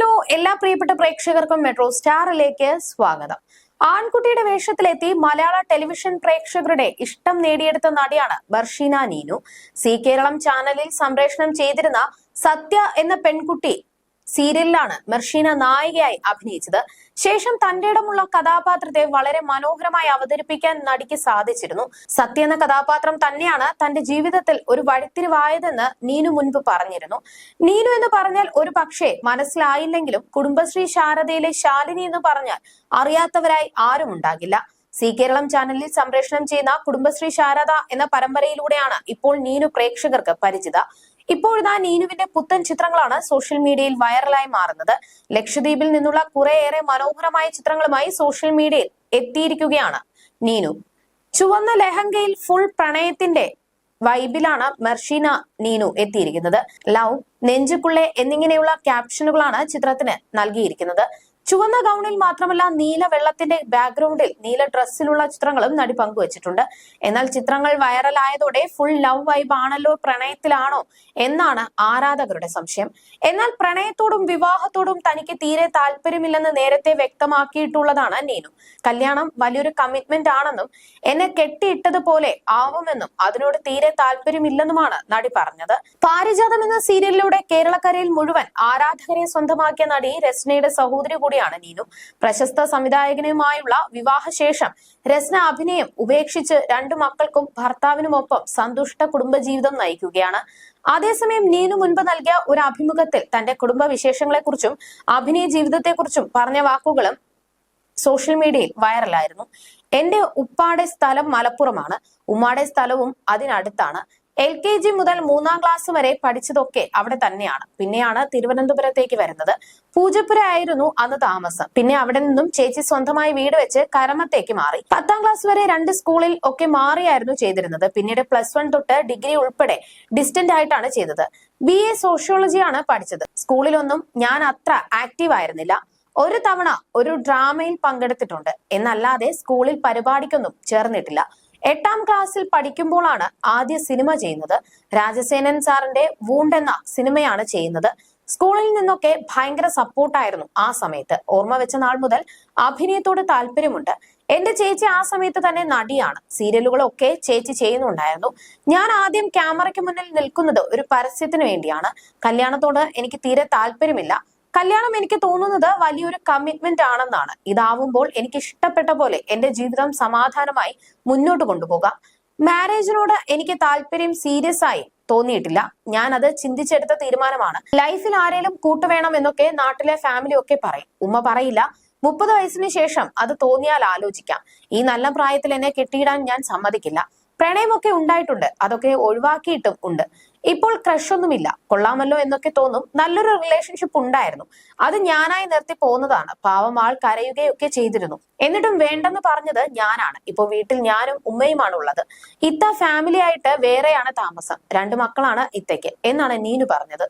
Hello എല്ലാ പ്രിയപ്പെട്ട പ്രേക്ഷകർക്കും മെട്രോ സ്റ്റാറിലേക്ക് സ്വാഗതം. ആൺകുട്ടിയുടെ വേഷത്തിലെത്തി മലയാള ടെലിവിഷൻ പ്രേക്ഷകരുടെ ഇഷ്ടം നേടിയെടുത്ത നടിയാണ് ബർഷീന നീനു. സി കേരളം ചാനലിൽ സംപ്രേഷണം ചെയ്തിരുന്ന സത്യ എന്ന പെൺകുട്ടി സീരിയലിലാണ് മെർഷീന നായികയായി അഭിനയിച്ചത്. ശേഷം തന്റെ ഇടമുള്ള കഥാപാത്രത്തെ വളരെ മനോഹരമായി അവതരിപ്പിക്കാൻ നടിക്ക് സാധിച്ചിരുന്നു. സത്യ എന്ന കഥാപാത്രം തന്നെയാണ് തന്റെ ജീവിതത്തിൽ ഒരു വഴിത്തിരിവായതെന്ന് നീനു മുൻപ് പറഞ്ഞിരുന്നു. നീനു എന്ന് പറഞ്ഞാൽ ഒരു പക്ഷേ മനസ്സിലായില്ലെങ്കിലും കുടുംബശ്രീ ശാരദയിലെ ശാലിനി എന്ന് പറഞ്ഞാൽ അറിയാത്തവരായി ആരും ഉണ്ടാകില്ല. സി കേരളം ചാനലിൽ സംപ്രേഷണം ചെയ്യുന്ന കുടുംബശ്രീ ശാരദ എന്ന പരമ്പരയിലൂടെയാണ് ഇപ്പോൾ നീനു പ്രേക്ഷകർക്ക് പരിചിത. ഇപ്പോഴിതാ നീനുവിന്റെ പുത്തൻ ചിത്രങ്ങളാണ് സോഷ്യൽ മീഡിയയിൽ വൈറലായി മാറുന്നത്. ലക്ഷദ്വീപിൽ നിന്നുള്ള കുറെയേറെ മനോഹരമായ ചിത്രങ്ങളുമായി സോഷ്യൽ മീഡിയയിൽ എത്തിയിരിക്കുകയാണ് നീനു. ചുവന്ന ലഹങ്കയിൽ ഫുൾ പ്രണയത്തിന്റെ വൈബിലാണ് മെർഷീന നീനു എത്തിയിരിക്കുന്നത്. ലവ് നെഞ്ചുക്കുള്ളെ എന്നിങ്ങനെയുള്ള ക്യാപ്ഷനുകളാണ് ചിത്രത്തിന് നൽകിയിരിക്കുന്നത്. ചുവന്ന ഗൗണിൽ മാത്രമല്ല നീല വെള്ളത്തിന്റെ ബാക്ക്ഗ്രൗണ്ടിൽ നീല ഡ്രസ്സിലുള്ള ചിത്രങ്ങളും നടി പങ്കുവച്ചിട്ടുണ്ട്. എന്നാൽ ചിത്രങ്ങൾ വൈറലായതോടെ ഫുൾ ലവ് വൈബ് ആണല്ലോ പ്രണയത്തിലാണോ എന്നാണ് ആരാധകരുടെ സംശയം. എന്നാൽ പ്രണയത്തോടും വിവാഹത്തോടും തനിക്ക് തീരെ താല്പര്യമില്ലെന്ന് നേരത്തെ വ്യക്തമാക്കിയിട്ടുള്ളതാണ് നീനു. കല്യാണം വലിയൊരു കമ്മിറ്റ്മെന്റ് ആണെന്നും എന്നെ കെട്ടിയിട്ടതുപോലെ ആവുമെന്നും അതിനോട് തീരെ താല്പര്യമില്ലെന്നുമാണ് നടി പറഞ്ഞത്. പാരിജാതം എന്ന സീരിയലിലൂടെ കേരളക്കരയിൽ മുഴുവൻ ആരാധകരെ സ്വന്തമാക്കിയ നടി രസ്നയുടെ സഹോദരി കൂടിയാണ് നീനു. പ്രശസ്ത സംവിധായകനുമായുള്ള വിവാഹശേഷം രസ്ന അഭിനയം ഉപേക്ഷിച്ച് രണ്ടു മക്കൾക്കും ഭർത്താവിനുമൊപ്പം സന്തുഷ്ട കുടുംബജീവിതം നയിക്കുകയാണ്. അതേസമയം നീനു മുൻപ് നൽകിയ ഒരു അഭിമുഖത്തിൽ തന്റെ കുടുംബ വിശേഷങ്ങളെക്കുറിച്ചും അഭിനയ ജീവിതത്തെക്കുറിച്ചും പറഞ്ഞ വാക്കുകളും സോഷ്യൽ മീഡിയയിൽ വൈറലായിരുന്നു. എന്റെ ഉപ്പാടെ സ്ഥലം മലപ്പുറമാണ്. ഉമ്മാടെ സ്ഥലവും അതിനടുത്താണ്. എൽ കെ ജി മുതൽ മൂന്നാം ക്ലാസ് വരെ പഠിച്ചതൊക്കെ അവിടെ തന്നെയാണ്. പിന്നെയാണ് തിരുവനന്തപുരത്തേക്ക് വരുന്നത്. പൂജപ്പുര ആയിരുന്നു അന്ന് താമസം. പിന്നെ അവിടെ നിന്നും ചേച്ചി സ്വന്തമായി വീട് വെച്ച് കരമത്തേക്ക് മാറി. പത്താം ക്ലാസ് വരെ രണ്ട് സ്കൂളിൽ ഒക്കെ മാറിയായിരുന്നു ചെയ്തിരുന്നത്. പിന്നീട് പ്ലസ് വൺ തൊട്ട് ഡിഗ്രി ഉൾപ്പെടെ ഡിസ്റ്റന്റ് ആയിട്ടാണ് ചെയ്തത്. ബി എ സോഷ്യോളജിയാണ് പഠിച്ചത്. സ്കൂളിലൊന്നും ഞാൻ അത്ര ആക്റ്റീവ് ആയിരുന്നില്ല. ഒരു തവണ ഒരു ഡ്രാമയിൽ പങ്കെടുത്തിട്ടുണ്ട്. എന്നല്ലാതെ സ്കൂളിൽ പരിപാടിക്കൊന്നും ചേർന്നിട്ടില്ല. എട്ടാം ക്ലാസ്സിൽ പഠിക്കുമ്പോഴാണ് ആദ്യ സിനിമ ചെയ്യുന്നത്. രാജസേനൻ സാറിന്റെ വൂണ്ട് എന്ന സിനിമയാണ് ചെയ്യുന്നത്. സ്കൂളിൽ നിന്നൊക്കെ ഭയങ്കര സപ്പോർട്ടായിരുന്നു ആ സമയത്ത്. ഓർമ്മ വെച്ച നാൾ മുതൽ അഭിനയത്തോട് താല്പര്യമുണ്ട്. എന്റെ ചേച്ചി ആ സമയത്ത് തന്നെ നടിയാണ്. സീരിയലുകളൊക്കെ ചേച്ചി ചെയ്യുന്നുണ്ടായിരുന്നു. ഞാൻ ആദ്യം ക്യാമറയ്ക്ക് മുന്നിൽ നിൽക്കുന്നത് ഒരു പരസ്യത്തിന് വേണ്ടിയാണ്. കല്യാണത്തോട് എനിക്ക് തീരെ താല്പര്യമില്ല. കല്യാണം എനിക്ക് തോന്നുന്നത് വലിയൊരു കമ്മിറ്റ്മെന്റ് ആണെന്നാണ്. ഇതാവുമ്പോൾ എനിക്ക് ഇഷ്ടപ്പെട്ട പോലെ എന്റെ ജീവിതം സമാധാനമായി മുന്നോട്ട് കൊണ്ടുപോകാം. മാരേജിനോട് എനിക്ക് താല്പര്യം സീരിയസ് ആയി തോന്നിയിട്ടില്ല. ഞാൻ അത് ചിന്തിച്ചെടുത്ത തീരുമാനമാണ്. ലൈഫിൽ ആരേലും കൂട്ടുവേണം എന്നൊക്കെ നാട്ടിലെ ഫാമിലി ഒക്കെ പറയും. ഉമ്മ പറയില്ല. മുപ്പത് വയസ്സിന് ശേഷം അത് തോന്നിയാൽ ആലോചിക്കാം. ഈ നല്ല പ്രായത്തിൽ എന്നെ കെട്ടിയിടാൻ ഞാൻ സമ്മതിക്കില്ല. പ്രണയമൊക്കെ ഉണ്ടായിട്ടുണ്ട്. അതൊക്കെ ഒഴിവാക്കിയിട്ടും ഉണ്ട്. ഇപ്പോൾ ക്രഷ് ഒന്നുമില്ല. കൊള്ളാമല്ലോ എന്നൊക്കെ തോന്നും. നല്ലൊരു റിലേഷൻഷിപ്പ് ഉണ്ടായിരുന്നു. അത് ഞാനായി നിർത്തി പോകുന്നതാണ് പാവം ആൾ കരയുകയൊക്കെ ചെയ്തിരുന്നു. എന്നിട്ടും വേണ്ടെന്ന് പറഞ്ഞത് ഞാനാണ്. ഇപ്പൊ വീട്ടിൽ ഞാനും ഉമ്മയുമാണ് ഉള്ളത് ഇത്ത ഫാമിലി ആയിട്ട് വേറെയാണ് താമസം. രണ്ട് മക്കളാണ് ഇത്തയ്ക്ക് എന്നാണ് നീനു പറഞ്ഞത്.